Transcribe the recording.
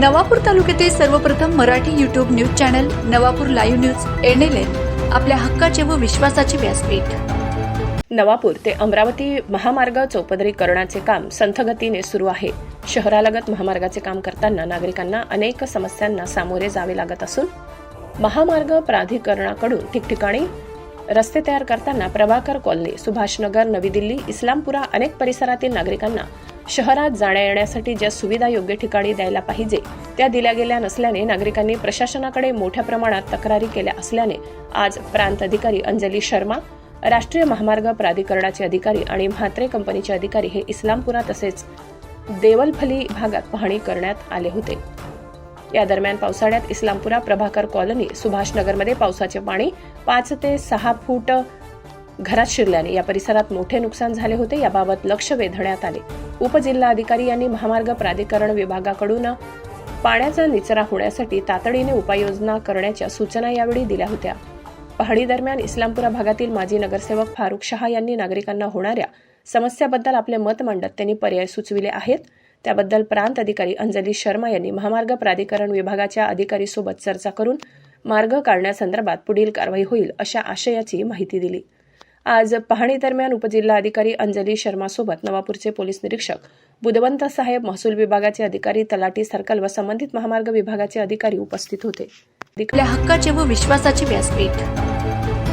नवापूर तालुक्यातील सर्वप्रथम Marathi YouTube news channel Navapur live news NLN आपल्या हक्काचे व विश्वासाचे व्यासपीठ. नवापूर ते अमरावती महामार्ग चौपदरीकरणाचे काम संथगतीने सुरू आहे. शहरालगत महामार्गाचे काम करताना नागरिकांना अनेक समस्यांना सामोरे जावे लागत असून महामार्ग प्राधिकरणाकडून ठिकठिकाणी रस्ते तयार करताना प्रभाकर कॉलनी सुभाषनगर नवी दिल्ली इस्लामपुरा अनेक परिसरातील नागरिकांना शहरात जाण्या येण्यासाठी ज्या सुविधा योग्य ठिकाणी द्यायला पाहिजे त्या दिल्या गेल्या नसल्याने नागरिकांनी प्रशासनाकडे मोठ्या प्रमाणात तक्रारी केल्या असल्याने आज प्रांत अधिकारी अंजली शर्मा राष्ट्रीय महामार्ग प्राधिकरणाचे अधिकारी आणि म्हात्रे कंपनीचे अधिकारी हे इस्लामपुरा तसेच देवलफली भागात पाहणी करण्यात आले होते. या दरम्यान पावसाळ्यात इस्लामपुरा प्रभाकर कॉलनी सुभाषनगरमध्ये पावसाचे पाणी पाच ते सहा फूट घरात शिरल्याने या परिसरात मोठे नुकसान झाले होते. याबाबत लक्ष वेधण्यात आले. उपजिल्हाधिकारी यांनी महामार्ग प्राधिकरण विभागाकडून पाण्याचा निचरा होण्यासाठी तातडीने उपाययोजना करण्याच्या सूचना यावेळी दिल्या होत्या. पाहणी दरम्यान इस्लामपुरा भागातील माजी नगरसेवक फारुख शहा यांनी नागरिकांना होणाऱ्या समस्याबद्दल आपले मत मांडत त्यांनी पर्याय सुचविले आहेत. त्याबद्दल प्रांत अधिकारी अंजली शर्मा यांनी महामार्ग प्राधिकरण विभागाच्या अधिकारीसोबत चर्चा करून मार्ग काढण्यासंदर्भात पुढील कारवाई होईल अशा आशयाची माहिती दिली. आज पाहणी दरम्यान उपजिल्हाधिकारी अंजली शर्मासोबत नवापूरचे पोलीस निरीक्षक बुधवंत साहेब महसूल विभागाचे अधिकारी तलाटी सर्कल व संबंधित महामार्ग विभागाचे अधिकारी उपस्थित होते. आपल्या हक्काचे व विश्वासाचे व्यासपीठ.